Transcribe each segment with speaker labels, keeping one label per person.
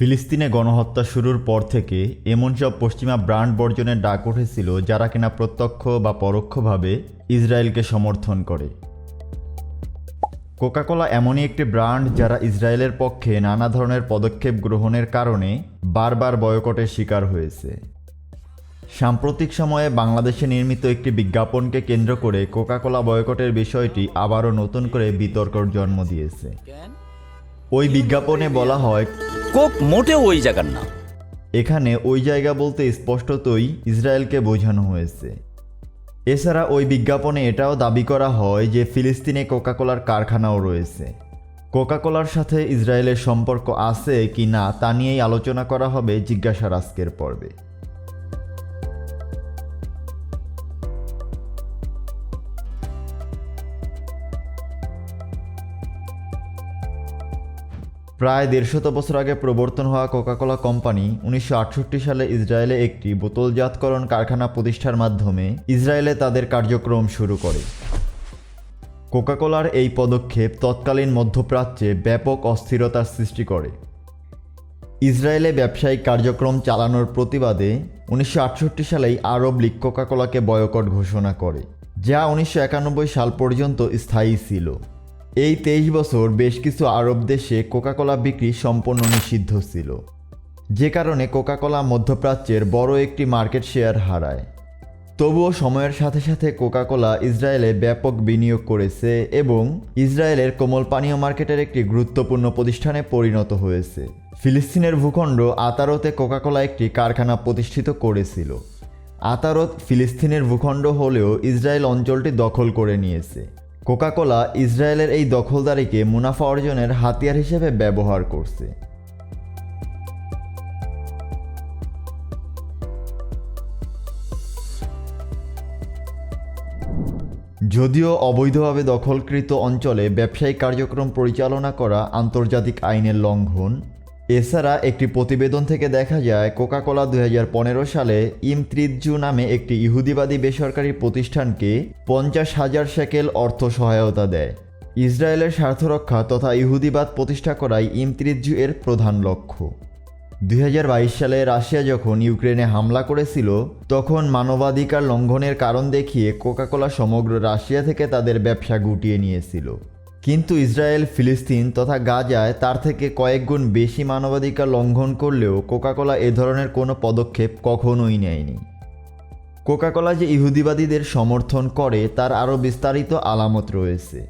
Speaker 1: ফিলিস্তিনে গণহত্যা শুরুর পর থেকে এমন সব পশ্চিমা ব্র্যান্ড বর্জনের ডাক উঠেছিল যারা কিনা প্রত্যক্ষ বা পরোক্ষভাবে ইসরায়েলকে সমর্থন করে। কোকাকোলা এমনই একটি ব্র্যান্ড যারা ইসরায়েলের পক্ষে নানা ধরনের পদক্ষেপ গ্রহণের কারণে বারবার বয়কটের শিকার হয়েছে। সাম্প্রতিক সময়ে বাংলাদেশে নির্মিত একটি বিজ্ঞাপনকে কেন্দ্র করে কোকাকোলা বয়কটের বিষয়টি আবারও নতুন করে বিতর্কর জন্ম দিয়েছে। ওই বিজ্ঞাপনে বলা হয়
Speaker 2: কোক মোটেও ওই জায়গার না।
Speaker 1: এখানে ওই জায়গা বলতে স্পষ্টতই ইসরায়েলকে বোঝানো হয়েছে। এছাড়া ওই বিজ্ঞাপনে এটাও দাবি করা হয় যে ফিলিস্তিনে কোকাকোলার কারখানাও রয়েছে। কোকাকোলার সাথে ইসরায়েলের সম্পর্ক আছে কি না তা নিয়েই আলোচনা করা হবে জিজ্ঞাসার আজকের পর্বে। প্রায় দেড়শত বছর আগে প্রবর্তন হওয়া কোকাকোলা কোম্পানি উনিশশো আটষট্টি সালে ইসরায়েলে একটি বোতলজাতকরণ কারখানা প্রতিষ্ঠার মাধ্যমে ইসরায়েলে তাদের কার্যক্রম শুরু করে। কোকাকোলার এই পদক্ষেপ তৎকালীন মধ্যপ্রাচ্যে ব্যাপক অস্থিরতার সৃষ্টি করে। ইসরায়েলে ব্যবসায়িক কার্যক্রম চালানোর প্রতিবাদে উনিশশো আটষট্টি সালেই আরব লীগ কোকাকোলাকে বয়কট ঘোষণা করে, যা উনিশশো একানব্বই সাল পর্যন্ত স্থায়ী ছিল। এই তেইশ বছর বেশ কিছু আরব দেশে কোকাকোলা বিক্রি সম্পূর্ণ নিষিদ্ধ ছিল, যে কারণে কোকাকোলা মধ্যপ্রাচ্যের বড় একটি মার্কেট শেয়ার হারায়। তবুও সময়ের সাথে সাথে কোকাকোলা ইসরায়েলে ব্যাপক বিনিয়োগ করেছে এবং ইসরায়েলের কোমল পানীয় মার্কেটের একটি গুরুত্বপূর্ণ প্রতিষ্ঠানে পরিণত হয়েছে। ফিলিস্তিনের ভূখণ্ড আতারতে কোকাকোলা একটি কারখানা প্রতিষ্ঠিত করেছিল। আতারত ফিলিস্তিনের ভূখণ্ড হলেও ইসরায়েল অঞ্চলটি দখল করে নিয়েছে। কোকাকোলা ইসরায়েলের এই দখলদারিকে মুনাফা অর্জনের হাতিয়ার হিসেবে ব্যবহার করছে। যদিও অবৈধভাবে দখলকৃত অঞ্চলে ব্যবসায়িক কার্যক্রম পরিচালনা করা আন্তর্জাতিক আইনের লঙ্ঘন এছাড়া একটি প্রতিবেদন থেকে দেখা যায়, কোকাকোলা দুই হাজার পনেরো সালে ইমত্রিজু নামে একটি ইহুদিবাদী বেসরকারি প্রতিষ্ঠানকে পঞ্চাশ হাজার শেকেল অর্থ সহায়তা দেয়। ইসরায়েলের স্বার্থরক্ষা তথা ইহুদিবাদ প্রতিষ্ঠা করাই ইমত্রিজু এর প্রধান লক্ষ্য। দু হাজার বাইশ সালে রাশিয়া যখন ইউক্রেনে হামলা করেছিল, তখন মানবাধিকার লঙ্ঘনের কারণ দেখিয়ে কোকাকোলা সমগ্র রাশিয়া থেকে তাদের ব্যবসা গুটিয়ে নিয়েছিল। কিন্তু ইসরায়েল, ফিলিস্তিন তথা গাজায় তার থেকে কয়েক গুণ বেশি মানবাধিকার লঙ্ঘন করলেও কোকাকোলা এ ধরনের কোনো পদক্ষেপ কখনোই নেয়নি। কোকাকোলা যে ইহুদিবাদীদের সমর্থন করে, তার আরও বিস্তারিত আলামত রয়েছে।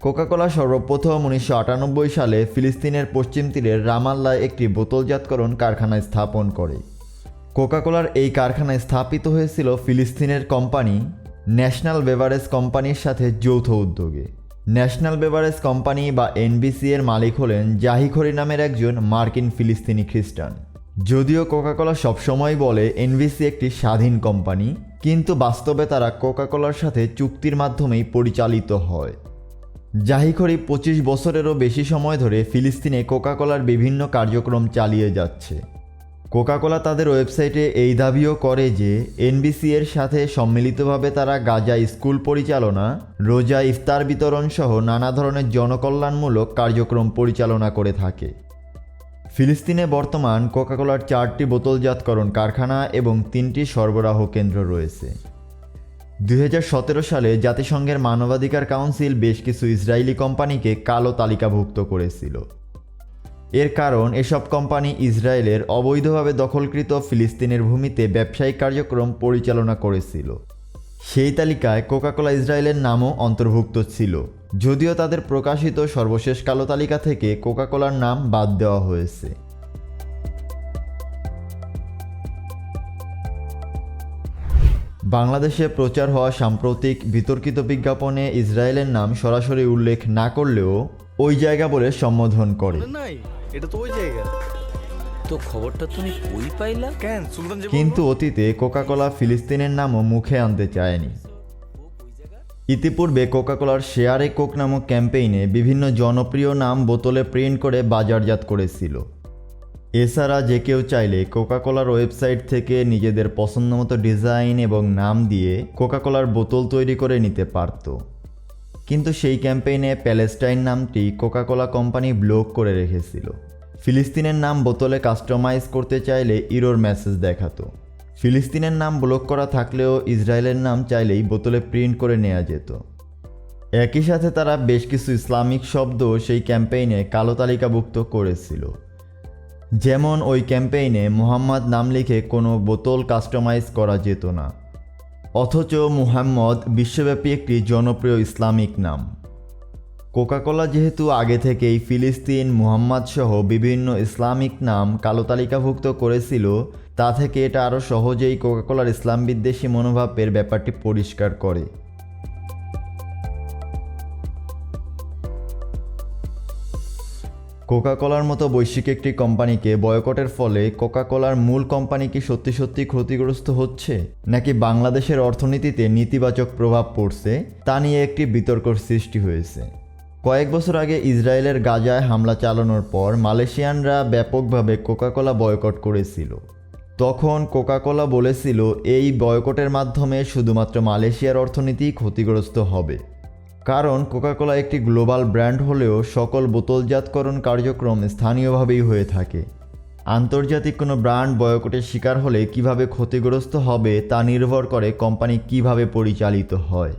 Speaker 1: কোকাকোলা সর্বপ্রথম উনিশশো আটানব্বই সালে ফিলিস্তিনের পশ্চিম তীরের রামাল্লায় একটি বোতলজাতকরণ কারখানা স্থাপন করে। কোকাকোলার এই কারখানায় স্থাপিত হয়েছিল ফিলিস্তিনের কোম্পানি ন্যাশনাল বেভারেজ কোম্পানির সাথে যৌথ উদ্যোগে। ন্যাশনাল বেভারেজ কোম্পানি বা এনবিসি এর মালিক হলেন জাহিখরি নামের একজন মার্কিন ফিলিস্তিনি খ্রিস্টান। যদিও কোকাকোলা সবসময় বলে এনবিসি একটি স্বাধীন কোম্পানি, কিন্তু বাস্তবে তারা কোকাকোলার সাথে চুক্তির মাধ্যমেই পরিচালিত হয়। জাহিখরি পঁচিশ বছরেরও বেশি সময় ধরে ফিলিস্তিনে কোকাকোলার বিভিন্ন কার্যক্রম চালিয়ে যাচ্ছে। কোকাকোলা তাদের ওয়েবসাইটে এই দাবিও করে যে এনবিসি এর সাথে সম্মিলিতভাবে তারা গাজা স্কুল পরিচালনা, রোজা ইফতার বিতরণ সহ নানা ধরনের জনকল্যাণমূলক কার্যক্রম পরিচালনা করে থাকে। ফিলিস্তিনে বর্তমান কোকাকোলার চারটি বোতলজাতকরণ কারখানা এবং তিনটি সরবরাহ কেন্দ্র রয়েছে। দু হাজার সতেরো সালে জাতিসংঘের মানবাধিকার কাউন্সিল বেশ কিছু ইসরায়েলি কোম্পানিকে কালো তালিকাভুক্ত করেছিল। এর কারণ, এসব কোম্পানি ইসরায়েলের অবৈধভাবে দখলকৃত ফিলিস্তিনের ভূমিতে ব্যবসায়িক কার্যক্রম পরিচালনা করেছিল। সেই তালিকায় কোকাকোলা ইসরায়েলের নামও অন্তর্ভুক্ত ছিল। যদিও তাদের প্রকাশিত সর্বশেষ কালো তালিকা থেকে কোকাকোলার নাম বাদ দেওয়া হয়েছে। বাংলাদেশে প্রচার হওয়া সাম্প্রতিক বিতর্কিত বিজ্ঞাপনে ইসরায়েলের নাম সরাসরি উল্লেখ না করলেও ওই জায়গা বলে সম্বোধন করে।
Speaker 3: এটা তো ওই জায়গা।
Speaker 2: তো খবরটা তুমি কই পাইলা?
Speaker 3: কেন? সুলতান যে
Speaker 1: কিন্তু অতীতে কোকাকোলা ফিলিস্তিনের নামও মুখে আনতে চায়নি। ইতিপূর্বে কোকাকোলার শেয়ারে কোক নামক ক্যাম্পেইনে বিভিন্ন জনপ্রিয় নাম বোতলে প্রিন্ট করে বাজারজাত করেছিল। এছাড়া যে কেউ চাইলে কোকাকোলার ওয়েবসাইট থেকে নিজেদের পছন্দমতো ডিজাইন এবং নাম দিয়ে কোকাকোলার বোতল তৈরি করে নিতে পারত। কিন্তু সেই ক্যাম্পেইনে প্যালেস্টাইন নামটি কোকাকোলা কোম্পানি ব্লক করে রেখেছিল। ফিলিস্তিনের নাম বোতলে কাস্টমাইজ করতে চাইলে ইরোর মেসেজ দেখাতো। ফিলিস্তিনের নাম ব্লক করা থাকলেও ইসরায়েলের নাম চাইলেই বোতলে প্রিন্ট করে নেওয়া যেত। একই সাথে তারা বেশ কিছু ইসলামিক শব্দ সেই ক্যাম্পেইনে কালো তালিকাভুক্ত করেছিল। যেমন ওই ক্যাম্পেইনে মুহাম্মদ নাম লিখে কোনো বোতল কাস্টমাইজ করা যেত না। অথচ মুহাম্মদ বিশ্বব্যাপী একটি জনপ্রিয় ইসলামিক নাম। কোকাকোলা যেহেতু আগে থেকেই ফিলিস্তিন, মুহাম্মদ সহ বিভিন্ন ইসলামিক নাম কালো তালিকাভুক্ত করেছিল, তা থেকে এটা আরও সহজেই কোকাকোলার ইসলাম বিদ্বেষী মনোভাবের ব্যাপারটি পরিষ্কার করে। কোকাকোলার মতো বৈশ্বিক একটি কোম্পানিকে বয়কটের ফলে কোকাকোলার মূল কোম্পানি কি সত্যি সত্যি ক্ষতিগ্রস্ত হচ্ছে? নাকি বাংলাদেশের অর্থনীতিতে নেতিবাচক প্রভাব পড়ছে? তা নিয়ে একটি বিতর্কর সৃষ্টি হয়েছে। কয়েক বছর আগে ইসরায়েলের গাজায় হামলা চালানোর পর মালয়েশিয়ানরা ব্যাপকভাবে কোকাকোলা বয়কট করেছিল। তখন কোকাকোলা বলেছিল, এই বয়কটের মাধ্যমে শুধুমাত্র মালয়েশিয়ার অর্থনীতি ক্ষতিগ্রস্ত হবে। কারণ কোকাকোলা একটি গ্লোবাল ব্র্যান্ড হলেও সকল বোতলজাতকরণ কার্যক্রম স্থানীয়ভাবেই হয়ে থাকে। আন্তর্জাতিক কোনো ব্র্যান্ড বয়কটের শিকার হলে কীভাবে ক্ষতিগ্রস্ত হবে তা নির্ভর করে কোম্পানি কীভাবে পরিচালিত হয়।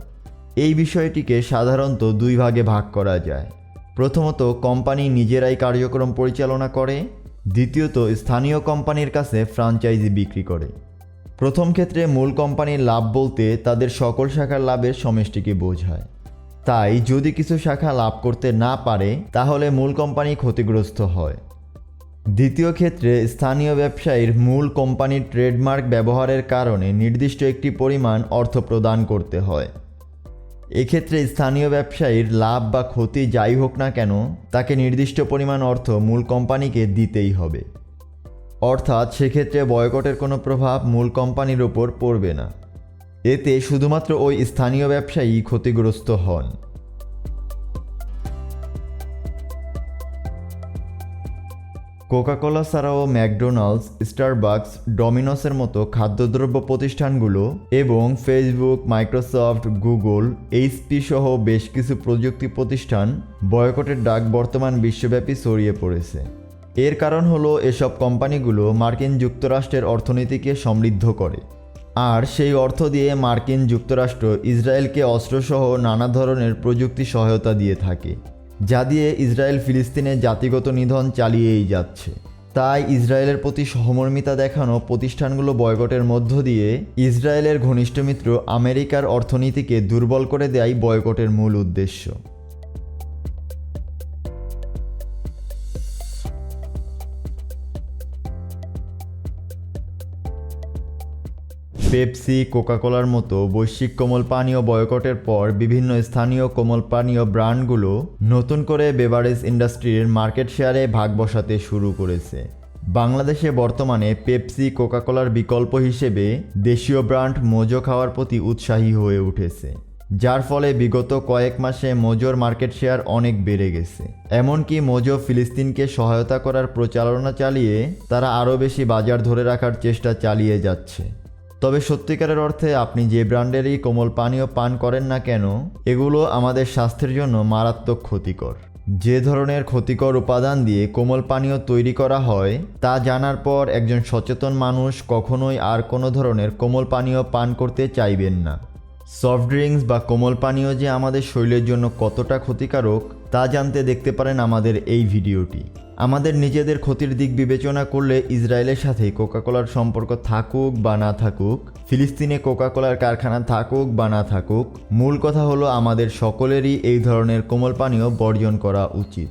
Speaker 1: এই বিষয়টিকে সাধারণত দুই ভাগে ভাগ করা যায়। প্রথমত কোম্পানি নিজেরাই কার্যক্রম পরিচালনা করে। দ্বিতীয়ত, স্থানীয় কোম্পানির কাছে ফ্রাঞ্চাইজি বিক্রি করে। প্রথম ক্ষেত্রে মূল কোম্পানির লাভ বলতে তাদের সকল শাখার লাভের সমষ্টিকে বোঝায়। তাই যদি কিছু শাখা লাভ করতে না পারে, তাহলে মূল কোম্পানি ক্ষতিগ্রস্ত হয়। দ্বিতীয় ক্ষেত্রে স্থানীয় ব্যবসায়ীর মূল কোম্পানির ট্রেডমার্ক ব্যবহারের কারণে নির্দিষ্ট একটি পরিমাণ অর্থ প্রদান করতে হয়। এক্ষেত্রে স্থানীয় ব্যবসায়ীর লাভ বা ক্ষতি যাই হোক না কেন, তাকে নির্দিষ্ট পরিমাণ অর্থ মূল কোম্পানিকে দিতেই হবে। অর্থাৎ সেক্ষেত্রে বয়কটের কোনো প্রভাব মূল কোম্পানির ওপর পড়বে না। এতে শুধুমাত্র ওই স্থানীয় ব্যবসায়ী ক্ষতিগ্রস্ত হন। কোকাকোলা ছাড়াও ম্যাকডোনাল্ডস, স্টারবাকস, ডমিনোসের মতো খাদ্যদ্রব্য প্রতিষ্ঠানগুলো এবং ফেসবুক, মাইক্রোসফট, গুগল এইচপি সহ বেশ কিছু প্রযুক্তি প্রতিষ্ঠান বয়কটের ডাক বর্তমান বিশ্বব্যাপী ছড়িয়ে পড়েছে। এর কারণ হলো এসব কোম্পানিগুলো মার্কিন যুক্তরাষ্ট্রের অর্থনীতিকে সমৃদ্ধ করে। আর সেই অর্থ দিয়ে মার্কিন যুক্তরাষ্ট্র ইসরায়েলকে অস্ত্রসহ নানা ধরনের প্রযুক্তি সহায়তা দিয়ে থাকে, যা দিয়ে ইসরায়েল ফিলিস্তিনে জাতিগত নিধন চালিয়েই যাচ্ছে। তাই ইসরায়েলের প্রতি সহমর্মিতা দেখানো প্রতিষ্ঠানগুলো বয়কটের মধ্য দিয়ে ইসরায়েলের ঘনিষ্ঠ মিত্র আমেরিকার অর্থনীতিকে দুর্বল করে দেয় বয়কটের মূল উদ্দেশ্য। পেপসি, কোকাকোলার মতো বৈশ্বিক কোমল পানীয় বয়কটের পর বিভিন্ন স্থানীয় কোমল পানীয় ব্র্যান্ডগুলো নতুন করে বেভারেজ ইন্ডাস্ট্রির মার্কেট শেয়ারে ভাগ বসাতে শুরু করেছে। বাংলাদেশে বর্তমানে পেপসি, কোকাকোলার বিকল্প হিসেবে দেশীয় ব্র্যান্ড মোজো খাওয়ার প্রতি উৎসাহী হয়ে উঠেছে, যার ফলে বিগত কয়েক মাসে মোজোর মার্কেট শেয়ার অনেক বেড়ে গেছে। এমনকি মোজো ফিলিস্তিনকে সহায়তা করার প্রচারণা চালিয়ে তারা আরও বেশি বাজার ধরে রাখার চেষ্টা চালিয়ে যাচ্ছে। তবে সত্যিকারের অর্থে আপনি যে ব্র্যান্ডেরই কোমল পানীয় পান করেন না কেন, এগুলো আমাদের স্বাস্থ্যের জন্য মারাত্মক ক্ষতিকর। যে ধরনের ক্ষতিকর উপাদান দিয়ে কোমল পানীয় তৈরি করা হয়, তা জানার পর একজন সচেতন মানুষ কখনোই আর কোনো ধরনের কোমল পানীয় পান করতে চাইবেন না। সফট ড্রিঙ্কস বা কোমল পানীয় যে আমাদের শরীরের জন্য কতটা ক্ষতিকারক, তা জানতে দেখতে পারেন আমাদের এই ভিডিওটি। আমাদের নিজেদের ক্ষতির দিক বিবেচনা করলে ইসরায়েলের সাথে কোকাকোলার সম্পর্ক থাকুক বা না থাকুক, ফিলিস্তিনে কোকাকোলার কারখানা থাকুক বা না থাকুক, মূল কথা হলো আমাদের সকলেরই এই ধরনের কোমল পানীয় বর্জন করা উচিত।